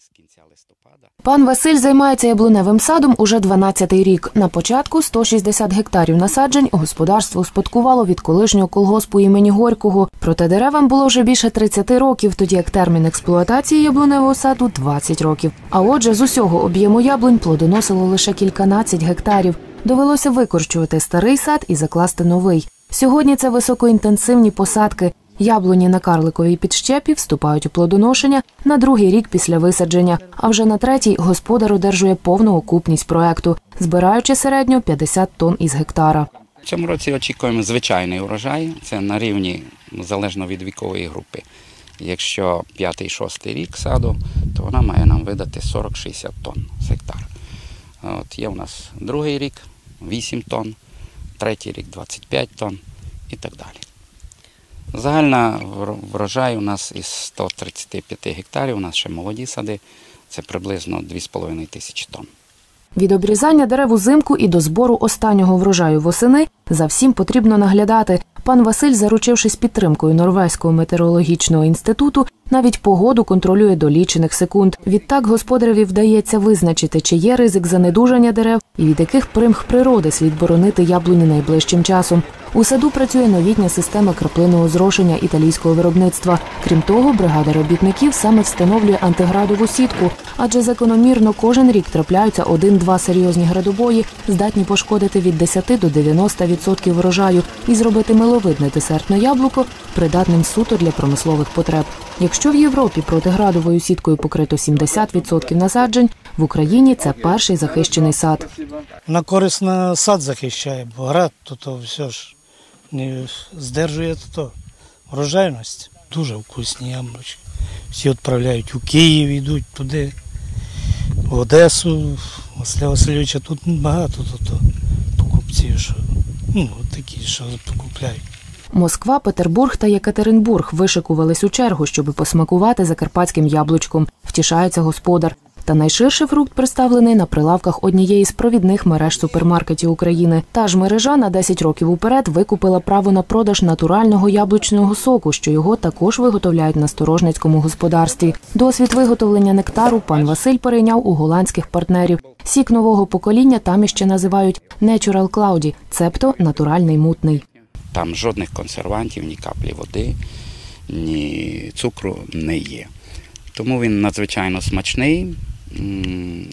з кінця листопада. Пан Василь займається яблуневим садом уже 12-й рік. На початку 160 гектарів насаджень господарство успадкувало від колишнього колгоспу імені Горького. Проте деревам було вже більше 30 років, тоді як термін експлуатації яблуневого саду 20 років. А отже, з усього об'єму яблунь плодоносило лише кільканадцять гектарів. Довелося викорчувати старий сад і закласти новий. Сьогодні це високоінтенсивні посадки. Яблуні на карликовій підщепі вступають у плодоношення на другий рік після висадження, а вже на третій господар одержує повну окупність проекту, збираючи середньо 50 тонн із гектара. В цьому році очікуємо звичайний урожай. Це на рівні залежно від вікової групи. Якщо п'ятий-шостий рік саду, то вона має нам видати 40-60 тонн з гектара. От є у нас другий рік 8 тонн, третій рік 25 тонн і так далі. Загальна врожай у нас із 135 гектарів, у нас ще молоді сади, це приблизно 2,5 тисячі тонн. Від обрізання дерев узимку і до збору останнього врожаю восени за всім потрібно наглядати. Пан Василь, заручившись підтримкою Норвезького метеорологічного інституту, навіть погоду контролює до лічених секунд. Відтак господареві вдається визначити, чи є ризик занедужання дерев і від яких примх природи слід боронити яблуні найближчим часом. У саду працює новітня система краплинного зрошення італійського виробництва. Крім того, бригада робітників саме встановлює антиградову сітку, адже закономірно кожен рік трапляються один-два серйозні градобої, здатні пошкодити від 10 до 90% врожаю і зробити миловидне десертне яблуко придатним суто для промислових потреб. Якщо в Європі протиградовою сіткою покрито 70% насаджень, в Україні це перший захищений сад. Вона корисно сад захищає, бо град то, то все ж не здержує то врожайність. Дуже вкусні яблучки. Всі відправляють у Київ, йдуть туди, в Одесу, Василя Васильовича тут багато то, то покупців, що ну, такі, що покупляють. Москва, Петербург та Єкатеринбург вишикувались у чергу, щоби посмакувати закарпатським яблучком. Втішається господар. Та найширший фрукт представлений на прилавках однієї з провідних мереж супермаркетів України. Та ж мережа на 10 років уперед викупила право на продаж натурального яблучного соку, що його також виготовляють на сторожницькому господарстві. Досвід виготовлення нектару пан Василь перейняв у голландських партнерів. Сік нового покоління там іще називають Natural Cloudy, цебто натуральний мутний. Там жодних консервантів, ні каплі води, ні цукру не є. Тому він надзвичайно смачний.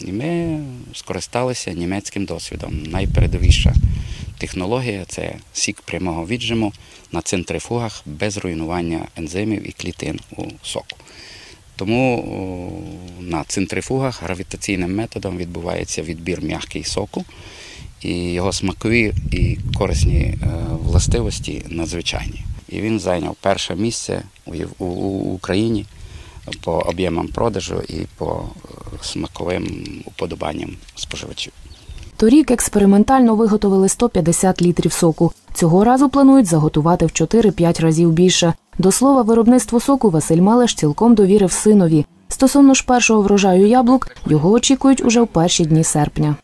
І ми скористалися німецьким досвідом. Найпередовіша технологія це сік прямого віджиму на центрифугах без руйнування ензимів і клітин у соку. Тому на центрифугах гравітаційним методом відбувається відбір м'який соку, і його смакові і корисні е, властивості надзвичайні. І він зайняв перше місце у, Україні по об'ємам продажу і по е, смаковим уподобанням споживачів. Торік експериментально виготовили 150 літрів соку. Цього разу планують заготувати в 4-5 разів більше. До слова, виробництво соку Василь Малеш цілком довірив синові. Стосовно ж першого врожаю яблук, його очікують уже в перші дні серпня.